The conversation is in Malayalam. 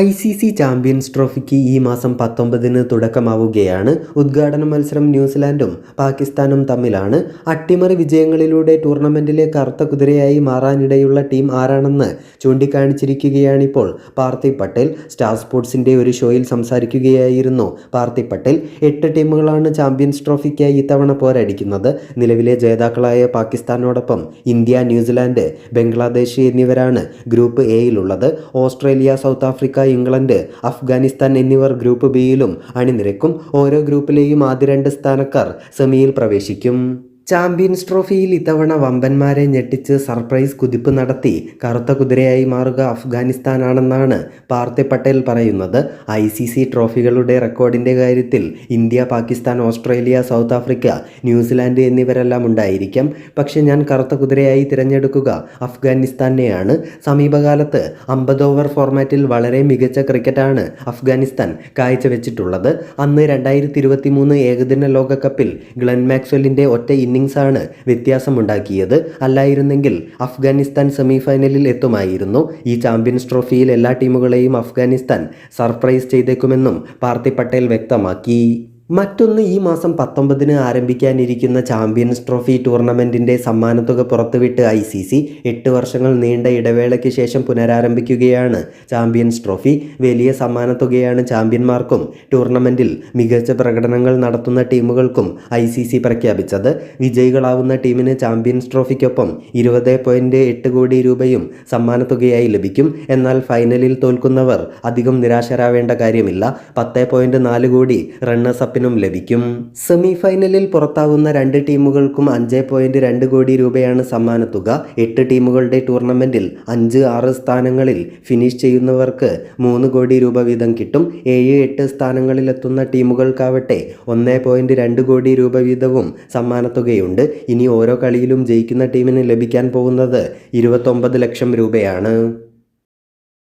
ഐ സി സി ചാമ്പ്യൻസ് ട്രോഫിക്ക് ഈ മാസം പത്തൊമ്പതിന് തുടക്കമാവുകയാണ്. ഉദ്ഘാടന മത്സരം ന്യൂസിലാൻഡും പാകിസ്ഥാനും തമ്മിലാണ്. അട്ടിമറി വിജയങ്ങളിലൂടെ ടൂർണമെന്റിലെ കറുത്ത കുതിരയായി മാറാനിടയുള്ള ടീം ആരാണെന്ന് ചൂണ്ടിക്കാണിച്ചിരിക്കുകയാണിപ്പോൾ പാർത്തി പട്ടേൽ. സ്റ്റാർ സ്പോർട്സിന്റെ ഒരു ഷോയിൽ സംസാരിക്കുകയായിരുന്നു പാർത്തി പട്ടേൽ. എട്ട് ടീമുകളാണ് ചാമ്പ്യൻസ് ട്രോഫിക്കായി ഇത്തവണ പോരടിക്കുന്നത്. നിലവിലെ ജേതാക്കളായ പാകിസ്ഥാനോടൊപ്പം ഇന്ത്യ ന്യൂസിലാൻഡ് ബംഗ്ലാദേശ് എന്നിവരാണ് ഗ്രൂപ്പ് എയിലുള്ളത്. Australia South Africa England Afghanistan എന്നിവർ ഗ്രൂപ്പ് ബിയിലും അണിനിരക്കും. ഓരോ ഗ്രൂപ്പിലെയും ആദ്യ രണ്ട് സ്ഥാനക്കാർ സെമിയിൽ പ്രവേശിക്കും. ചാമ്പ്യൻസ് ട്രോഫിയിൽ ഇത്തവണ വമ്പന്മാരെ ഞെട്ടിച്ച് സർപ്രൈസ് കുതിപ്പ് നടത്തി. കറുത്ത കുതിരയായി മാറുക അഫ്ഗാനിസ്ഥാനാണെന്നാണ് പാർത്തെ പട്ടേൽ പറയുന്നത്. ഐ സി സി ട്രോഫികളുടെ റെക്കോർഡിന്റെ കാര്യത്തിൽ India Pakistan Australia South Africa New Zealand എന്നിവരെല്ലാം ഉണ്ടായിരിക്കാം. പക്ഷെ ഞാൻ കറുത്ത കുതിരയായി തിരഞ്ഞെടുക്കുക അഫ്ഗാനിസ്ഥാനെയാണ്. സമീപകാലത്ത് അമ്പത് ഓവർ ഫോർമാറ്റിൽ വളരെ മികച്ച ക്രിക്കറ്റാണ് അഫ്ഗാനിസ്ഥാൻ കാഴ്ചവെച്ചിട്ടുള്ളത്. അന്ന് രണ്ടായിരത്തി ഇരുപത്തി മൂന്ന് ഏകദിന ലോകകപ്പിൽ ഗ്ലെൻ മാക്സ്വെല്ലിന്റെ ഒറ്റ ഇന്നിങ്സാണ് വ്യത്യാസമുണ്ടാക്കിയത്. അല്ലായിരുന്നെങ്കിൽ അഫ്ഗാനിസ്ഥാൻ സെമിഫൈനലിൽ എത്തുമായിരുന്നു. ഈ ചാമ്പ്യൻസ് ട്രോഫിയിൽ എല്ലാ ടീമുകളെയും അഫ്ഗാനിസ്ഥാൻ സർപ്രൈസ് ചെയ്തേക്കുമെന്നും പാർത്തി പട്ടേൽ വ്യക്തമാക്കി. മറ്റൊന്ന് ഈ മാസം പത്തൊമ്പതിന് ആരംഭിക്കാനിരിക്കുന്ന ചാമ്പ്യൻസ് ട്രോഫി ടൂർണമെന്റിന്റെ സമ്മാനത്തുക പുറത്തുവിട്ട് ഐ സി സി എട്ട് വർഷങ്ങൾ നീണ്ട ഇടവേളയ്ക്ക് ശേഷം പുനരാരംഭിക്കുകയാണ് ചാമ്പ്യൻസ് ട്രോഫി. വലിയ സമ്മാനത്തുകയാണ് ചാമ്പ്യന്മാർക്കും. ടൂർണമെന്റിൽ മികച്ച പ്രകടനങ്ങൾ നടത്തുന്ന ടീമുകൾക്കും ഐ സി സി പ്രഖ്യാപിച്ചത്. വിജയികളാവുന്ന ടീമിന് ചാമ്പ്യൻസ് ട്രോഫിക്കൊപ്പം ഇരുപത് പോയിന്റ് എട്ട് കോടി രൂപയും സമ്മാനത്തുകയായി ലഭിക്കും. എന്നാൽ ഫൈനലിൽ തോൽക്കുന്നവർ അധികം നിരാശരാവേണ്ട കാര്യമില്ല. പത്ത് പോയിന്റ് നാല് കോടി അപ്പിനും ലഭിക്കും. സെമി ഫൈനലിൽ പുറത്താവുന്ന രണ്ട് ടീമുകൾക്കും അഞ്ച് പോയിന്റ് രണ്ട് കോടി രൂപയാണ് സമ്മാനത്തുക എട്ട് ടീമുകളുടെ ടൂർണമെന്റിൽ അഞ്ച് ആറ് സ്ഥാനങ്ങളിൽ ഫിനിഷ് ചെയ്യുന്നവർക്ക് മൂന്ന് കോടി രൂപ വീതം കിട്ടും. ഏഴ് എട്ട് സ്ഥാനങ്ങളിലെത്തുന്ന ടീമുകൾക്കാവട്ടെ ഒന്ന് പോയിന്റ് രണ്ട് കോടി രൂപ വീതവും സമ്മാനത്തുകയുണ്ട് ഇനി ഓരോ കളിയിലും ജയിക്കുന്ന ടീമിന് ലഭിക്കാൻ പോകുന്നത് ഇരുപത്തൊമ്പത് ലക്ഷം രൂപയാണ്.